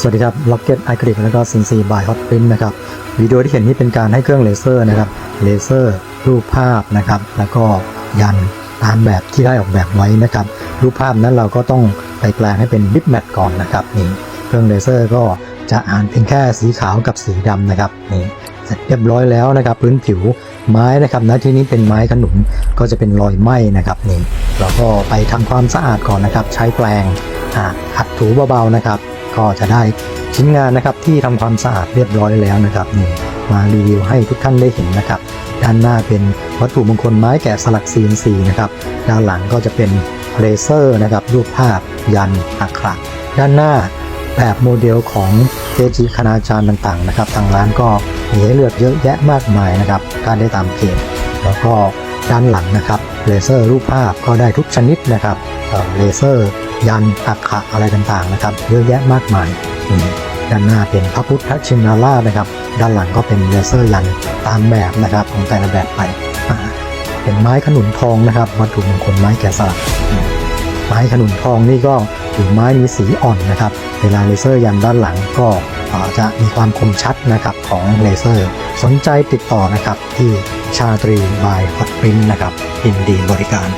สวัสดีครับ Rocket i c r i c แล้วก็ c n c by Hot Print นะครับวิดีโอที่เห็นนี้เป็นการให้เครื่องเลเซอร์นะครับเลเซอร์รูปภาพนะครับแล้วก็ยันตามแบบที่ได้ออกแบบไว้นะครับรูปภาพนั้นเราก็ต้องไปแปลงให้เป็นบิ t แมทก่อนนะครับนี่เครื่องเลเซอร์ก็จะอ่านเป็นแค่สีขาวกับสีดำนะครับนี่เสร็จเรียบร้อยแล้วนะครับ พื้นผิวไม้นะครับณที่นี้เป็นไม้ขนุนก็จะเป็นรอยไหม้นะครับนี่เราก็ไปทำความสะอาดก่อนนะครับ ใช้แปรงอัดถูเบาๆนะครับ ก็จะได้ชิ้นงานนะครับที่ทำความสะอาดเรียบร้อยแล้วนะครับนี่มารีวิวให้ทุกท่านได้เห็นนะครับ ด้านหน้าเป็นวัตถุมงคลไม้แกะสลัก CNC นะครับด้านหลังก็จะเป็นเลเซอร์นะครับรูปภาพยันอักขระด้านหน้าแบบโมเดลของเกจิคณาจารย์ต่างๆนะครับ ทางร้านก็มีให้เลือกเยอะแยะมากมายนะครับการได้ตามเพจแล้วก็ด้านหลังนะครับเลเซอร์รูปภาพก็ได้ทุกชนิดนะครับเออเลเซอร์ ยันอักขระอะไรต่างๆนะครับ เยอะแยะมากมายด้านหน้าเป็นพระพุทธชินราชนะครับ ด้านหลังก็เป็นเลเซอร์ยันตามแบบนะครับของแต่ละแบบไปเป็นไม้ขนุนทองนะครับวัตถุมงคลไม้แกะสลักไม้ขนุนทองนี่ก็ถือไม้มีสีอ่อนนะครับ เวลาเลเซอร์ยันด้านหลังก็จะมีความคมชัดนะครับของเลเซอร์ สนใจติดต่อนะครับที่ชาตรีบายฮอตปรินนะครับยินดีบริการ